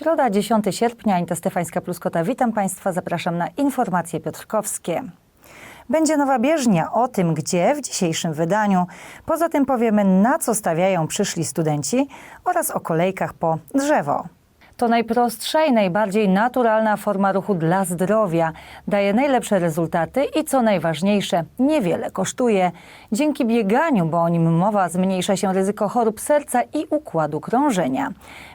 Środa, 10 sierpnia, Anita Stefańska-Pluskota. Witam Państwa, zapraszam na informacje piotrkowskie. Będzie nowa bieżnia o tym, gdzie w dzisiejszym wydaniu. Poza tym powiemy, na co stawiają przyszli studenci oraz o kolejkach po drzewo. To najprostsza i najbardziej naturalna forma ruchu dla zdrowia. Daje najlepsze rezultaty i co najważniejsze, niewiele kosztuje. Dzięki bieganiu, bo o nim mowa, zmniejsza się ryzyko chorób serca i układu krążenia.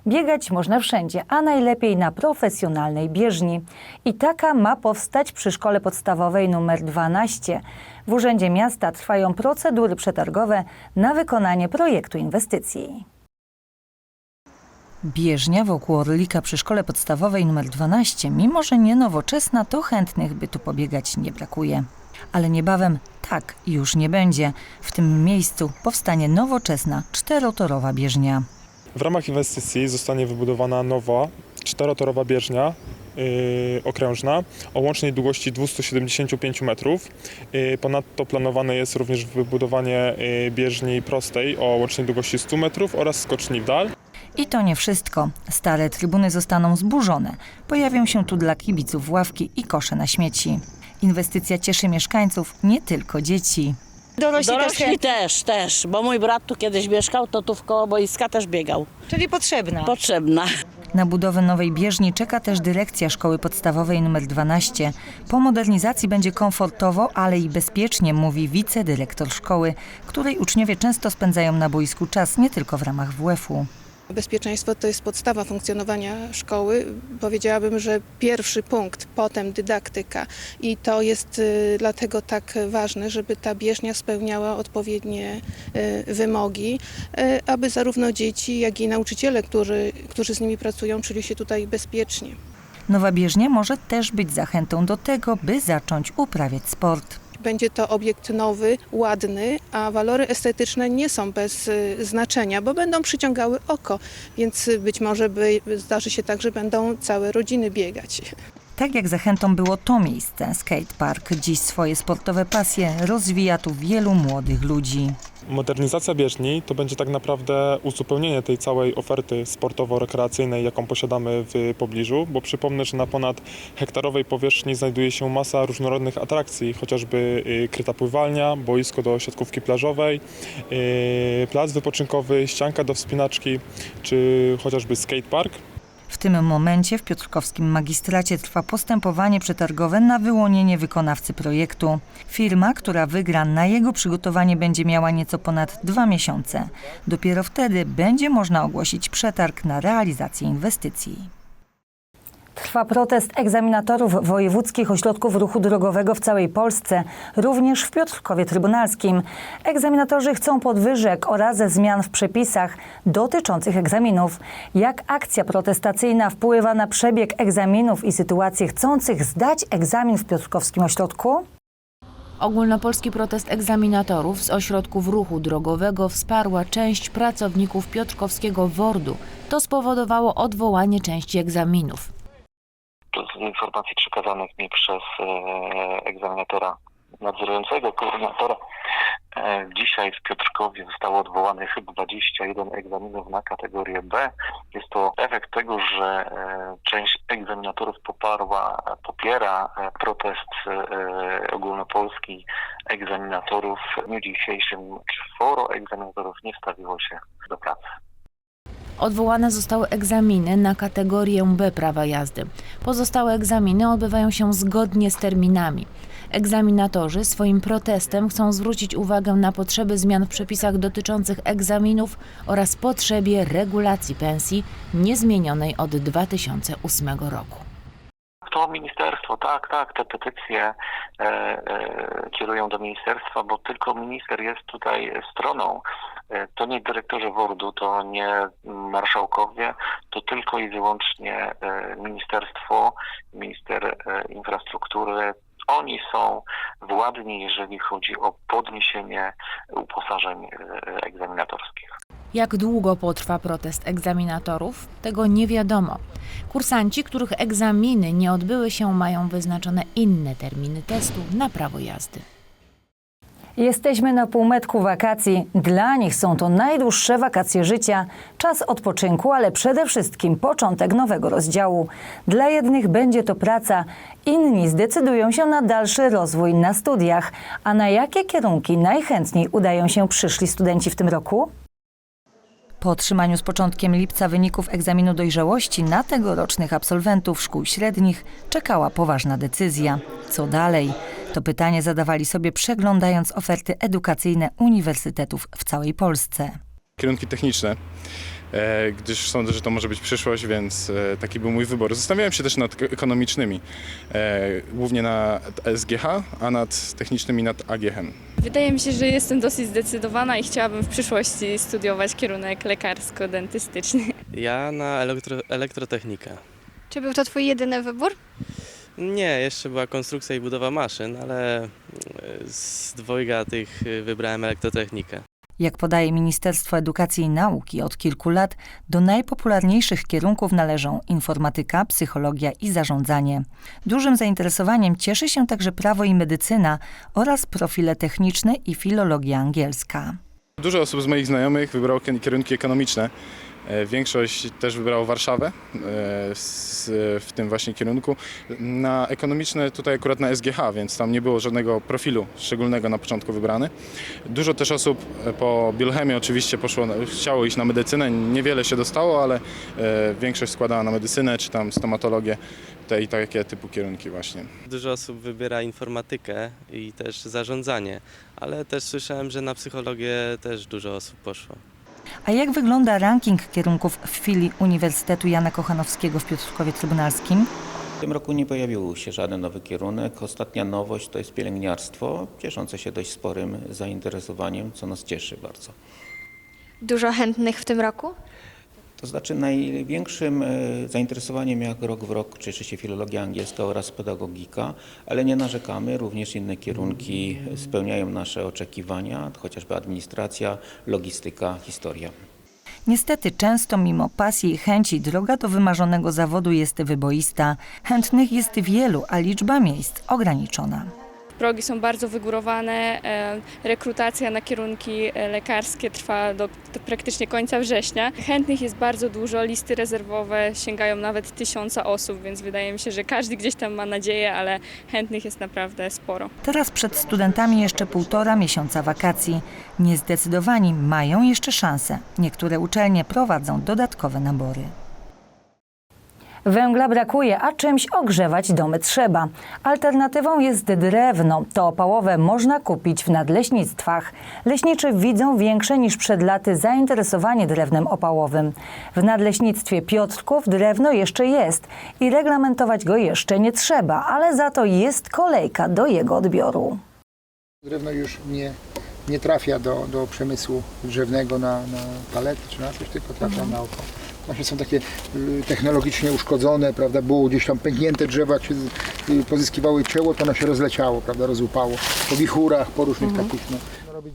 Biegać można wszędzie, a najlepiej na profesjonalnej bieżni. I taka ma powstać przy szkole podstawowej nr 12. W Urzędzie Miasta trwają procedury przetargowe na wykonanie projektu inwestycji. Bieżnia wokół Orlika przy szkole podstawowej nr 12, mimo że nie nowoczesna, to chętnych by tu pobiegać nie brakuje. Ale niebawem tak już nie będzie. W tym miejscu powstanie nowoczesna, czterotorowa bieżnia. W ramach inwestycji zostanie wybudowana nowa czterotorowa bieżnia yy, okrężna o łącznej długości 275 metrów. Yy, ponadto planowane jest również wybudowanie yy, bieżni prostej o łącznej długości 100 metrów oraz skoczni w dal. I to nie wszystko. Stare trybuny zostaną zburzone. Pojawią się tu dla kibiców ławki i kosze na śmieci. Inwestycja cieszy mieszkańców, nie tylko dzieci. Dorośli, Dorośli też, też, też, bo mój brat tu kiedyś mieszkał, to tu w koło boiska też biegał. czyli potrzebna. Potrzebna. Na budowę nowej bieżni czeka też dyrekcja szkoły podstawowej nr 12. Po modernizacji będzie komfortowo, ale i bezpiecznie, mówi wicedyrektor szkoły, której uczniowie często spędzają na boisku czas nie tylko w ramach WF-u. Bezpieczeństwo to jest podstawa funkcjonowania szkoły. Powiedziałabym, że pierwszy punkt, potem dydaktyka. I to jest y, dlatego tak ważne, żeby ta bieżnia spełniała odpowiednie y, wymogi, y, aby zarówno dzieci, jak i nauczyciele, którzy, którzy z nimi pracują, czuli się tutaj bezpiecznie. Nowa bieżnia może też być zachętą do tego, by zacząć uprawiać sport. Będzie to obiekt nowy, ładny, a walory estetyczne nie są bez y, znaczenia, bo będą przyciągały oko, więc być może by, zdarzy się tak, że będą całe rodziny biegać. Tak jak zachętą było to miejsce, skatepark, dziś swoje sportowe pasje rozwija tu wielu młodych ludzi. Modernizacja bieżni to będzie tak naprawdę uzupełnienie tej całej oferty sportowo-rekreacyjnej, jaką posiadamy w pobliżu, bo przypomnę, że na ponad hektarowej powierzchni znajduje się masa różnorodnych atrakcji, chociażby y, kryta pływalnia, boisko do siatkówki plażowej, y, plac wypoczynkowy, ścianka do wspinaczki, czy chociażby skatepark. W tym momencie w Piotrkowskim Magistracie trwa postępowanie przetargowe na wyłonienie wykonawcy projektu. Firma, która wygra na jego przygotowanie będzie miała nieco ponad dwa miesiące. Dopiero wtedy będzie można ogłosić przetarg na realizację inwestycji. Trwa protest egzaminatorów wojewódzkich ośrodków ruchu drogowego w całej Polsce, również w Piotrkowie Trybunalskim. Egzaminatorzy chcą podwyżek oraz zmian w przepisach dotyczących egzaminów. Jak akcja protestacyjna wpływa na przebieg egzaminów i sytuacje chcących zdać egzamin w Piotrkowskim Ośrodku? Ogólnopolski protest egzaminatorów z ośrodków ruchu drogowego wsparła część pracowników Piotrkowskiego WORD-u. To spowodowało odwołanie części egzaminów. Z informacji przekazanych mi przez e, egzaminatora nadzorującego, koordynatora. E, dzisiaj w Piotrkowie zostało odwołanych 21 egzaminów na kategorię B. Jest to efekt tego, że e, część egzaminatorów poparła, popiera protest ogólnopolski egzaminatorów. W dniu dzisiejszym czworo egzaminatorów nie stawiło się do pracy. Odwołane zostały egzaminy na kategorię B prawa jazdy. Pozostałe egzaminy odbywają się zgodnie z terminami. Egzaminatorzy swoim protestem chcą zwrócić uwagę na potrzeby zmian w przepisach dotyczących egzaminów oraz potrzebie regulacji pensji niezmienionej od 2008 roku. To ministerstwo, tak, tak, te petycje e, e, kierują do ministerstwa, bo tylko minister jest tutaj stroną. E, to nie dyrektorzy WORD-u, to nie marszałkowie, to tylko i wyłącznie e, ministerstwo, minister e, infrastruktury. Oni są władni, jeżeli chodzi o podniesienie uposażeń e, egzaminatorskich. Jak długo potrwa protest egzaminatorów? Tego nie wiadomo. Kursanci, których egzaminy nie odbyły się, mają wyznaczone inne terminy testu na prawo jazdy. Jesteśmy na półmetku wakacji. Dla nich są to najdłuższe wakacje życia, czas odpoczynku, ale przede wszystkim początek nowego rozdziału. Dla jednych będzie to praca, inni zdecydują się na dalszy rozwój na studiach. A na jakie kierunki najchętniej udają się przyszli studenci w tym roku? Po otrzymaniu z początkiem lipca wyników egzaminu dojrzałości na tegorocznych absolwentów szkół średnich czekała poważna decyzja. Co dalej? To pytanie zadawali sobie przeglądając oferty edukacyjne uniwersytetów w całej Polsce. kierunki techniczne, gdyż sądzę, że to może być przyszłość, więc e, taki był mój wybór. Zastanawiałem się też nad ek- ekonomicznymi, e, głównie na SGH, a nad technicznymi nad AGH. Wydaje mi się, że jestem dosyć zdecydowana i chciałabym w przyszłości studiować kierunek lekarsko-dentystyczny. Ja na elektro, elektrotechnikę. Czy był to Twój jedyny wybór? Nie, jeszcze była konstrukcja i budowa maszyn, ale e, z dwojga tych e, wybrałem elektrotechnikę. Jak podaje Ministerstwo Edukacji i Nauki, od kilku lat do najpopularniejszych kierunków należą informatyka, psychologia i zarządzanie. Dużym zainteresowaniem cieszy się także prawo i medycyna oraz profile techniczne i filologia angielska. Dużo osób z moich znajomych wybrało kie- kierunki ekonomiczne. E, Większość też wybrało Warszawę e, w tym właśnie kierunku. Na ekonomiczne tutaj akurat na SGH, więc tam nie było żadnego profilu szczególnego na początku wybrany. Dużo też osób e, po biochemii oczywiście poszło, chciało iść na medycynę. Niewiele się dostało, ale większość składała na medycynę czy tam stomatologię te i takie typu kierunki właśnie. Dużo osób wybiera informatykę i też zarządzanie, ale też słyszałem, że na psychologię też dużo osób poszło. A jak wygląda ranking kierunków w filii Uniwersytetu Jana Kochanowskiego w Piotrkowie Trybunalskim? W tym roku nie pojawił się żaden nowy kierunek. Ostatnia nowość to jest pielęgniarstwo, cieszące się dość sporym zainteresowaniem, co nas cieszy bardzo. Dużo chętnych w tym roku? To znaczy największym e, zainteresowaniem jak rok w rok cieszy się filologia angielska oraz pedagogika, ale nie narzekamy, również inne kierunki spełniają nasze oczekiwania, chociażby administracja, logistyka, historia. Niestety często mimo pasji i chęci droga do wymarzonego zawodu jest wyboista. Chętnych jest wielu, a liczba miejsc ograniczona. Progi są bardzo wygórowane, e, rekrutacja na kierunki e, lekarskie trwa do, do praktycznie końca września. Chętnych jest bardzo dużo, listy rezerwowe sięgają nawet tysiąca osób, więc wydaje mi się, że każdy gdzieś tam ma nadzieję, ale chętnych jest naprawdę sporo. Teraz przed studentami jeszcze półtora miesiąca wakacji. Niezdecydowani mają jeszcze szansę. Niektóre uczelnie prowadzą dodatkowe nabory. Węgla brakuje, a czymś ogrzewać domy trzeba. Alternatywą jest drewno. To opałowe można kupić w nadleśnictwach. Leśniczy widzą większe niż przed laty zainteresowanie drewnem opałowym. W nadleśnictwie Piotrków drewno jeszcze jest i reglamentować go jeszcze nie trzeba, ale za to jest kolejka do jego odbioru. Drewno już nie, nie trafia do, do przemysłu drzewnego na, na palety czy na coś, tylko trafia na oko. Właśnie są takie y, technologicznie uszkodzone, prawda, było gdzieś tam pęknięte drzewa, jak się y, pozyskiwały cieło, to ono się rozleciało, prawda, rozłupało. Po wichurach, po różnych takich, no.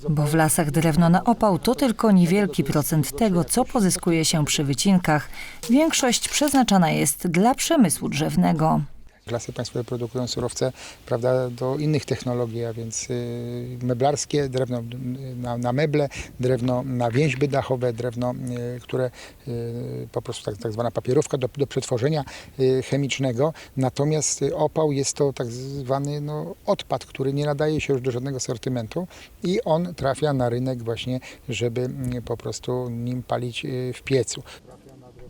Bo w lasach drewno na opał to tylko niewielki procent tego, co pozyskuje się przy wycinkach. Większość przeznaczana jest dla przemysłu drzewnego. Lasy państwowe produkują surowce prawda, do innych technologii, a więc y, meblarskie, drewno y, na, na meble, drewno na więźby dachowe, drewno, y, które po prostu tak, tak zwana papierówka do, do przetworzenia chemicznego. Natomiast opał jest to tak zwany no, odpad, który nie nadaje się już do żadnego sortymentu i on trafia na rynek właśnie, żeby po prostu nim palić w piecu.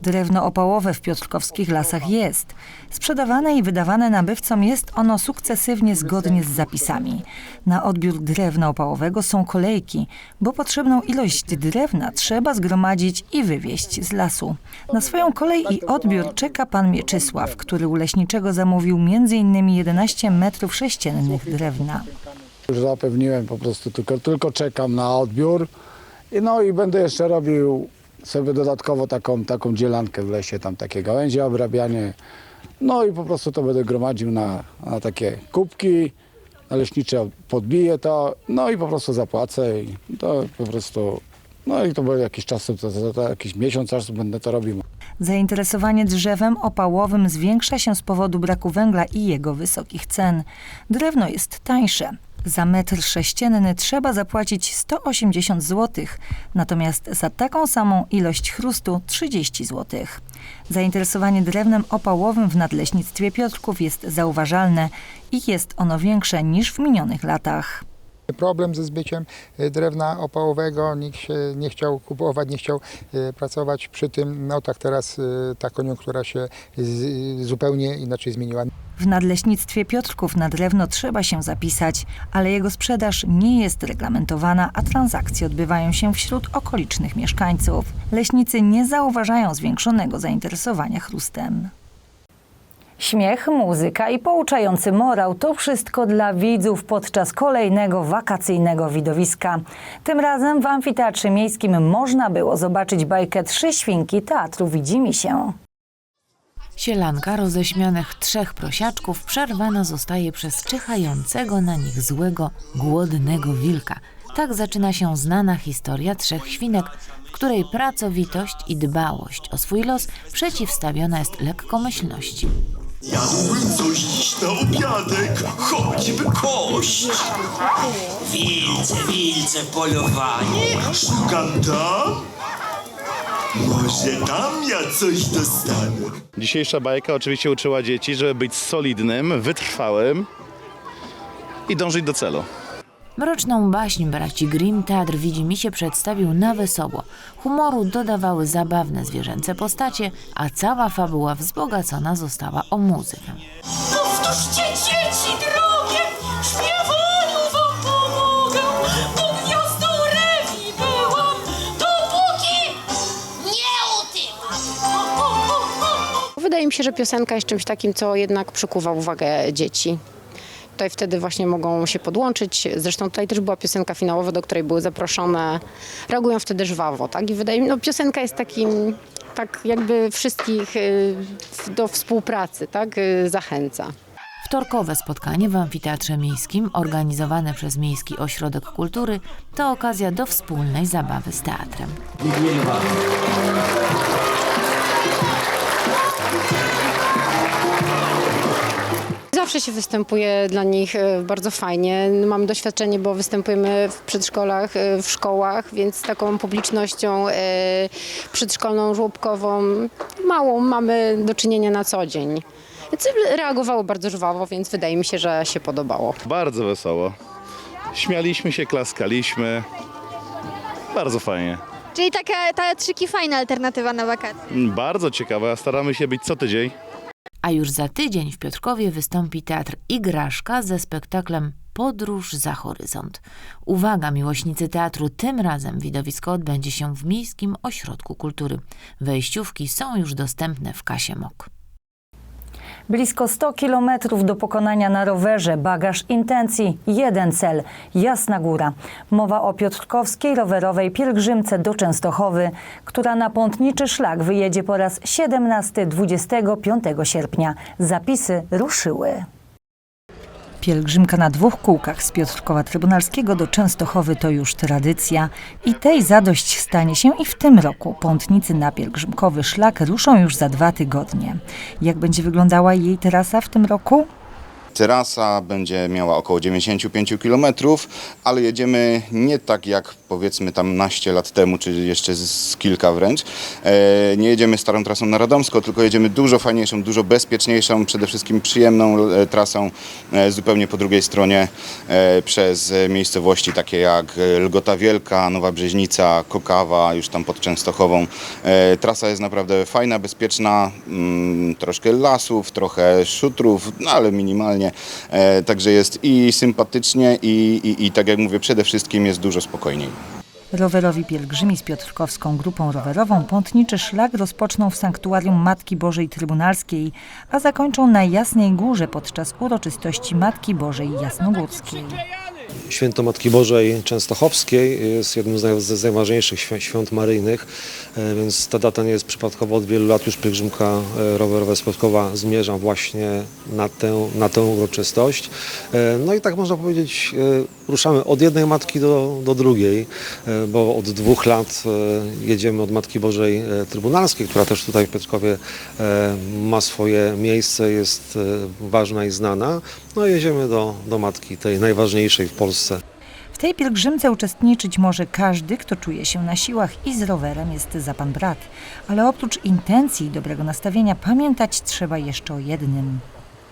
Drewno opałowe w piotrkowskich lasach jest. Sprzedawane i wydawane nabywcom jest ono sukcesywnie zgodnie z zapisami. Na odbiór drewna opałowego są kolejki, bo potrzebną ilość drewna trzeba zgromadzić i wywieźć z lasu. Na swoją kolej i odbiór czeka pan Mieczysław, który u leśniczego zamówił m.in. 11 metrów sześciennych drewna. Już zapewniłem po prostu, tylko, tylko czekam na odbiór. No i będę jeszcze robił sobie dodatkowo taką, taką dzielankę w lesie, tam takie gałęzie, obrabianie. No i po prostu to będę gromadził na, na takie kubki, na leśnicze podbiję to, no i po prostu zapłacę i to po prostu, no i to będzie jakiś czas, to, to, to, jakiś miesiąc czasu będę to robił. Zainteresowanie drzewem opałowym zwiększa się z powodu braku węgla i jego wysokich cen. Drewno jest tańsze. Za metr sześcienny trzeba zapłacić 180 zł, natomiast za taką samą ilość chrustu 30 zł. Zainteresowanie drewnem opałowym w nadleśnictwie Piotrków jest zauważalne i jest ono większe niż w minionych latach. Problem ze zbyciem y, drewna opałowego, nikt się nie chciał kupować, nie chciał y, pracować przy tym. No tak teraz y, ta koniunktura się zupełnie inaczej zmieniła. W nadleśnictwie Piotrków na drewno trzeba się zapisać, ale jego sprzedaż nie jest reglamentowana, a transakcje odbywają się wśród okolicznych mieszkańców. Leśnicy nie zauważają zwiększonego zainteresowania chrustem. Śmiech, muzyka i pouczający morał to wszystko dla widzów podczas kolejnego wakacyjnego widowiska. Tym razem w Amfiteatrze Miejskim można było zobaczyć bajkę Trzy Świnki Teatru Widzimy się. Sielanka roześmianych trzech prosiaczków przerwana zostaje przez czyhającego na nich złego, głodnego wilka. Tak zaczyna się znana historia trzech świnek, w której pracowitość i dbałość o swój los przeciwstawiona jest lekkomyślności. Jadłbym coś dziś na obiadek, choćby kość. Wilce, wilce, polowanie. Szukam tam. Może tam ja coś dostanę. Dzisiejsza bajka oczywiście uczyła dzieci, żeby być solidnym, wytrwałym i dążyć do celu. Mroczną baśń braci Grimm Teatr się przedstawił na wesoło. Humoru dodawały zabawne zwierzęce postacie, a cała fabuła wzbogacona została o muzykę. Powtórzcie dzieci drogie, w śpiewaniu wam pomogę. Bo gwiazdą rewi byłam, dopóki nie utyłam. Wydaje mi się, że piosenka jest czymś takim, co jednak przykuwa uwagę dzieci. Tutaj wtedy właśnie mogą się podłączyć. Zresztą tutaj też była piosenka finałowa, do której były zaproszone. Reagują wtedy żwawo, tak? I wydaje mi się, no piosenka jest takim, tak jakby wszystkich y, do współpracy, tak? Y, Zachęca. Wtorkowe spotkanie w Amfiteatrze Miejskim, organizowane przez Miejski Ośrodek Kultury, to okazja do wspólnej zabawy z teatrem. Dziękujemy bardzo. Zawsze się występuje dla nich e, bardzo fajnie. Mamy doświadczenie, bo występujemy w przedszkolach, e, w szkołach, więc z taką publicznością e, przedszkolną, żłobkową małą mamy do czynienia na co dzień. Więc reagowało bardzo żwawo, więc wydaje mi się, że się podobało. Bardzo wesoło. Śmialiśmy się, klaskaliśmy. Bardzo fajnie. Czyli taka teatrzyki fajna alternatywa na wakacje. Bardzo ciekawe, a staramy się być co tydzień. A już za tydzień w Piotrkowie wystąpi teatr Igraszka ze spektaklem Podróż za horyzont. Uwaga, miłośnicy teatru, tym razem widowisko odbędzie się w Miejskim Ośrodku Kultury. Wejściówki są już dostępne w kasie MOK. Blisko 100 kilometrów do pokonania na rowerze, bagaż intencji, jeden cel – Jasna Góra. Mowa o piotrkowskiej rowerowej pielgrzymce do Częstochowy, która na pątniczy szlak wyjedzie po raz 17-25 sierpnia. Zapisy ruszyły. Pielgrzymka na dwóch kółkach z Piotrkowa Trybunalskiego do Częstochowy to już tradycja i tej zadość stanie się i w tym roku. Pątnicy na pielgrzymkowy szlak ruszą już za dwa tygodnie. Jak będzie wyglądała jej trasa w tym roku? Trasa będzie miała około 95 km, ale jedziemy nie tak jak powiedzmy tam naście lat temu, czy jeszcze z, kilka wręcz. E, nie jedziemy starą trasą na Radomsko, tylko jedziemy dużo fajniejszą, dużo bezpieczniejszą, przede wszystkim przyjemną e, trasą e, zupełnie po drugiej stronie przez miejscowości takie jak Lgota Wielka, Nowa Brzeźnica, Kokawa, już tam pod Częstochową. Trasa jest naprawdę fajna, bezpieczna, mm, troszkę lasów, trochę szutrów, no ale minimalnie. E, także jest i sympatycznie i, i, i tak jak mówię, przede wszystkim jest dużo spokojniej. Rowerowi pielgrzymi z Piotrkowską grupą rowerową pątniczy szlak rozpoczną w sanktuarium Matki Bożej Trybunalskiej, a zakończą na Jasnej Górze podczas uroczystości Matki Bożej Jasnogórskiej. Święto Matki Bożej Częstochowskiej jest jednym z naj- z najważniejszych świ- świąt maryjnych, e, więc ta data nie jest przypadkowa. Od wielu lat już pielgrzymka e, rowerowa sportowa zmierza właśnie na tę, na tę uroczystość. E, No i tak można powiedzieć, ruszamy od jednej matki do, do drugiej, bo od dwóch lat jedziemy od Matki Bożej Trybunalskiej, która też tutaj w Piotrkowie ma swoje miejsce, jest ważna i znana. No i jedziemy do, do matki, tej najważniejszej w Polsce. W tej pielgrzymce uczestniczyć może każdy, kto czuje się na siłach i z rowerem jest za pan brat. Ale oprócz intencji i dobrego nastawienia pamiętać trzeba jeszcze o jednym.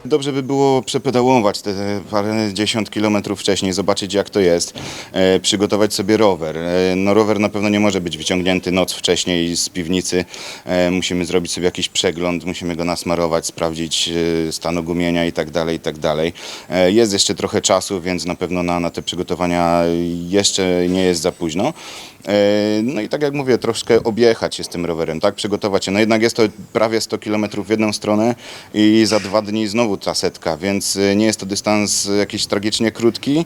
Dobrze by było przepedałować te parę dziesiąt kilometrów wcześniej, zobaczyć jak to jest, e, przygotować sobie rower. E, no rower na pewno nie może być wyciągnięty noc wcześniej z piwnicy. E, musimy zrobić sobie jakiś przegląd, musimy go nasmarować, sprawdzić e, stan ogumienia i tak dalej, i tak dalej. E, jest jeszcze trochę czasu, więc na pewno na, na te przygotowania jeszcze nie jest za późno. E, No i tak jak mówię, troszkę objechać się z tym rowerem, tak? Przygotować się. No jednak jest to prawie 100 km w jedną stronę i za dwa dni znowu ta setka, więc e, nie jest to dystans jakiś tragicznie krótki.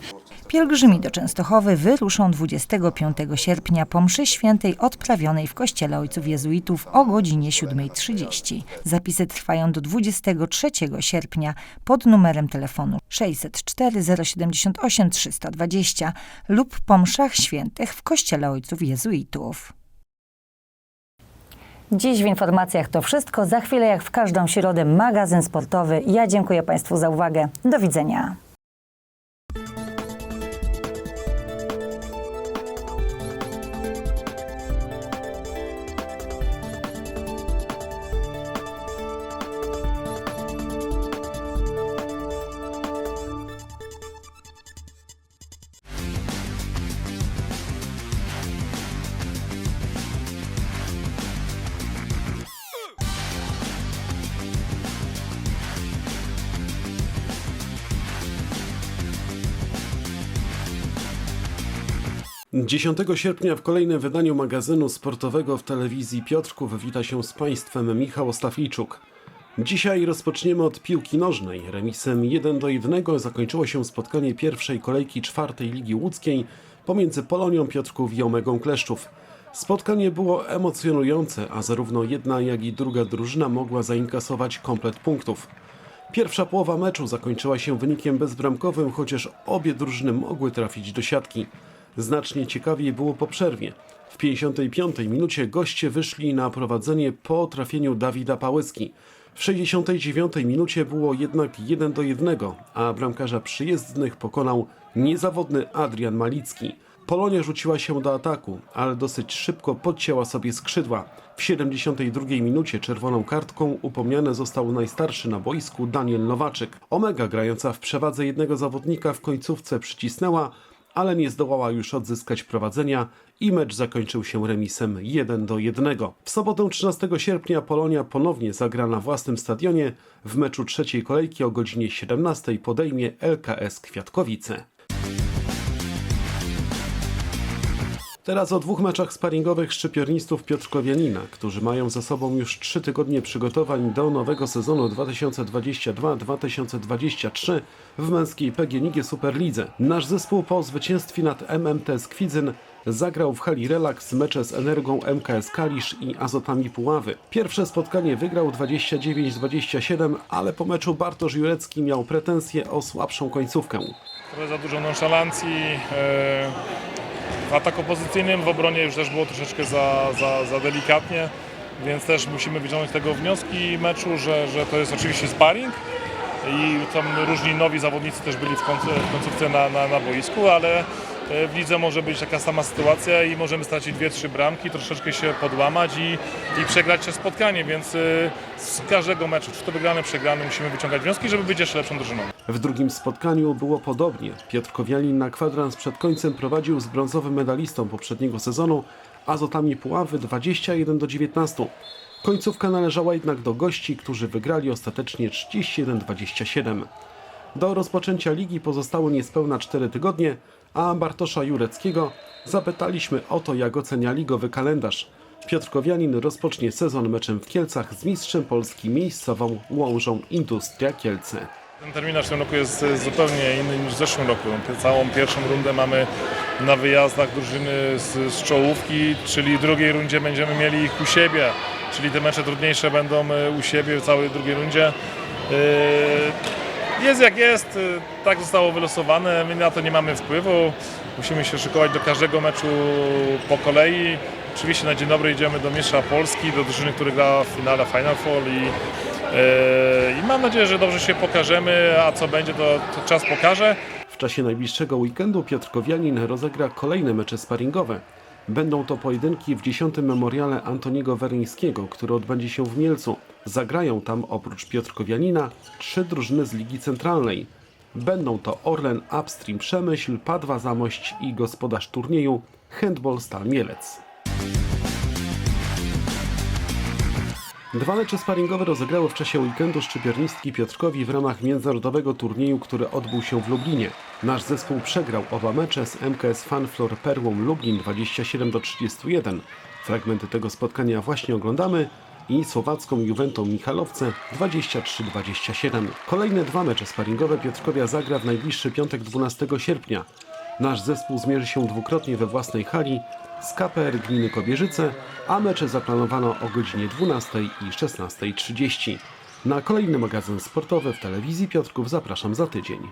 Pielgrzymi do Częstochowy wyruszą 25 sierpnia po mszy świętej odprawionej w kościele ojców jezuitów o godzinie 7.30. Zapisy trwają do 23 sierpnia pod numerem telefonu 604 078 320 lub po mszach świętych w kościele ojców jezuitów. Dziś w informacjach to wszystko. Za chwilę, jak w każdą środę, magazyn sportowy. Ja dziękuję Państwu za uwagę. Do widzenia. Dziesiątego sierpnia w kolejnym wydaniu magazynu sportowego w telewizji Piotrków wita się z Państwem Michał Ostafijczuk. Dzisiaj rozpoczniemy od piłki nożnej. Remisem 1 do 1 zakończyło się spotkanie pierwszej kolejki czwartej Ligi Łódzkiej pomiędzy Polonią Piotrków i Omegą Kleszczów. Spotkanie było emocjonujące, a zarówno jedna jak i druga drużyna mogła zainkasować komplet punktów. Pierwsza połowa meczu zakończyła się wynikiem bezbramkowym, chociaż obie drużyny mogły trafić do siatki. Znacznie ciekawiej było po przerwie. W 55 minucie goście wyszli na prowadzenie po trafieniu Dawida Pałyski. W 69 minucie było jednak 1 do 1, a bramkarza przyjezdnych pokonał niezawodny Adrian Malicki. Polonia rzuciła się do ataku, ale dosyć szybko podcięła sobie skrzydła. W 72 minucie czerwoną kartką upomniany został najstarszy na boisku Daniel Nowaczyk. Omega grająca w przewadze jednego zawodnika w końcówce przycisnęła, ale nie zdołała już odzyskać prowadzenia i mecz zakończył się remisem 1 do 1. W sobotę 13 sierpnia Polonia ponownie zagra na własnym stadionie. W meczu trzeciej kolejki o godzinie 17 podejmie LKS Kwiatkowice. Teraz o dwóch meczach sparingowych szczypiornistów Piotrkowianina, którzy mają za sobą już trzy tygodnie przygotowań do nowego sezonu 2022-2023 w męskiej PGNiG Superlidze. Nasz zespół po zwycięstwie nad MMT Skwidzyn zagrał w hali Relax mecze z Energią MKS Kalisz i Azotami Puławy. Pierwsze spotkanie wygrał 29-27, ale po meczu Bartosz Jurecki miał pretensje o słabszą końcówkę. Trochę za dużo nonszalancji. W ataku pozycyjnym, w obronie już też było troszeczkę za, za, za delikatnie, więc też musimy wyciągnąć tego wnioski meczu, że, że to jest oczywiście sparring i tam różni nowi zawodnicy też byli w, końcu, w końcówce na, na, na boisku, ale w lidze może być taka sama sytuacja i możemy stracić dwie, trzy bramki, troszeczkę się podłamać i, i przegrać się spotkanie, więc e, z każdego meczu, czy to wygrany, przegrany, musimy wyciągać wnioski, żeby być jeszcze lepszą drużyną. W drugim spotkaniu było podobnie. Piotr Kowialin na kwadrans przed końcem prowadził z brązowym medalistą poprzedniego sezonu Azotami Puławy 21 do 19. Końcówka należała jednak do gości, którzy wygrali ostatecznie 31-27. Do rozpoczęcia ligi pozostały niespełna 4 tygodnie, a Bartosza Jureckiego zapytaliśmy o to, jak ocenia ligowy kalendarz. Piotr Kowianin rozpocznie sezon meczem w Kielcach z mistrzem Polski miejscową Łążą Industria Kielce. Ten terminarz w tym roku jest zupełnie inny niż w zeszłym roku. Całą pierwszą rundę mamy na wyjazdach drużyny z, z czołówki, czyli w drugiej rundzie będziemy mieli ich u siebie, czyli te mecze trudniejsze będą e, u siebie w całej drugiej rundzie. E, Jest jak jest, e, tak zostało wylosowane, my na to nie mamy wpływu. Musimy się szykować do każdego meczu po kolei. Oczywiście na dzień dobry idziemy do mistrza Polski, do drużyny, która gra w finale Final Four i, e, i mam nadzieję, że dobrze się pokażemy, a co będzie to, to czas pokaże. W czasie najbliższego weekendu Piotr Kowianin rozegra kolejne mecze sparingowe. Będą to pojedynki w 10. memoriale Antoniego Wernińskiego, który odbędzie się w Mielcu. Zagrają tam oprócz Piotrkowianina trzy drużyny z Ligi Centralnej. Będą to Orlen Upstream Przemyśl, Padwa Zamość i gospodarz turnieju Handball Stal Mielec. Dwa mecze sparingowe rozegrały w czasie weekendu szczypiornistki Piotrkowi w ramach międzynarodowego turnieju, który odbył się w Lublinie. Nasz zespół przegrał oba mecze z MKS Fanflor Perłą Lublin 27 do 31. Fragmenty tego spotkania właśnie oglądamy i słowacką Juventą Michalowce 23-27. Kolejne dwa mecze sparingowe Piotrkowia zagra w najbliższy piątek 12 sierpnia. Nasz zespół zmierzy się dwukrotnie we własnej hali z KPR Gminy Kobierzyce, a mecze zaplanowano o godzinie 12 i 16.30. Na kolejny magazyn sportowy w telewizji Piotrków zapraszam za tydzień.